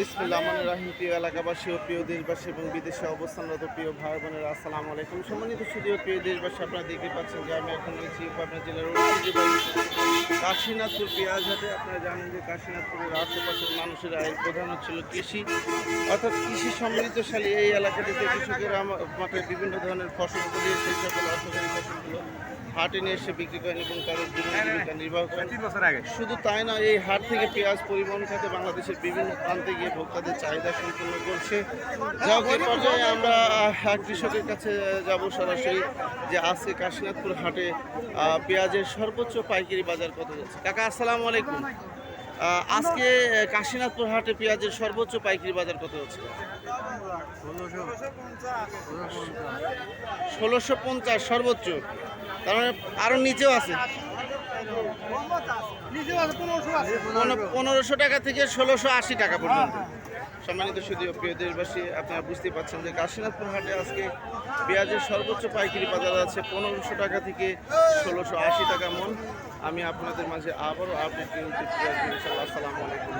বিসমুল্লাহ রহমান রাহিম প্রিয় এলাকাবাসী ও প্রিয় দেশবাসী এবং বিদেশে অবস্থানরত প্রিয় ভাই বোনেরা আসসালামু আলাইকুম। সম্মানিত সুদীয় প্রিয় দেশবাসী আপনারা দেখতে পাচ্ছেন যে আমি এখন রয়েছি পাবনা জেলার ঐতিহ্যবাহী কাশীনাথপুর পেঁয়াজহাটে। আপনারা জানেন যে কাশীনাথপুরের আশেপাশের মানুষের আয়ের প্রধান হচ্ছিল কৃষি। অর্থাৎ কৃষি সমৃদ্ধশালী এই এলাকাটিতে কৃষকেরা মাঠে বিভিন্ন ধরনের ফসল ফলিয়ে সেই সকল অর্থকারী ফসলগুলো হাটে নিয়ে এসে বিক্রি করেন এবং তাদের জীবিকা নির্বাহ করেন। শুধু তাই না এই হাট থেকে পেঁয়াজ পরিবহন খাতে বাংলাদেশের বিভিন্ন প্রান্তে গিয়ে ভোক্তাদের চাহিদা সম্পূর্ণ করছে। যাক এই পর্যায়ে আমরা কৃষকের কাছে যাব সরাসরি যে আজকে কাশীনাথপুর হাটে পেঁয়াজের সর্বোচ্চ পাইকারি বাজার কত যাচ্ছে? কাকা, আসসালামু আলাইকুম। আজকে কাশীনাথপুর হাটে পেঁয়াজের সর্বোচ্চ পাইকারি বাজার কত যাচ্ছে? ষোলোশো পঞ্চাশ, সর্বোচ্চ। তার মানে আরও নিচেও আছে। পনেরোশো টাকা থেকে ষোলোশো আশি টাকা পর্যন্ত। সম্মানিত শুধু প্রিয় দেশবাসী, আপনারা বুঝতে পারছেন যে কাশীনাথপুর হাটে আজকে পেঁয়াজের সর্বোচ্চ পাইকারি বাজার আছে পনেরোশো টাকা থেকে ষোলোশো আশি টাকা মন। আমি আপনাদের মাঝে আবারও আপডেট দিচ্ছি আসসালামু আলাইকুম।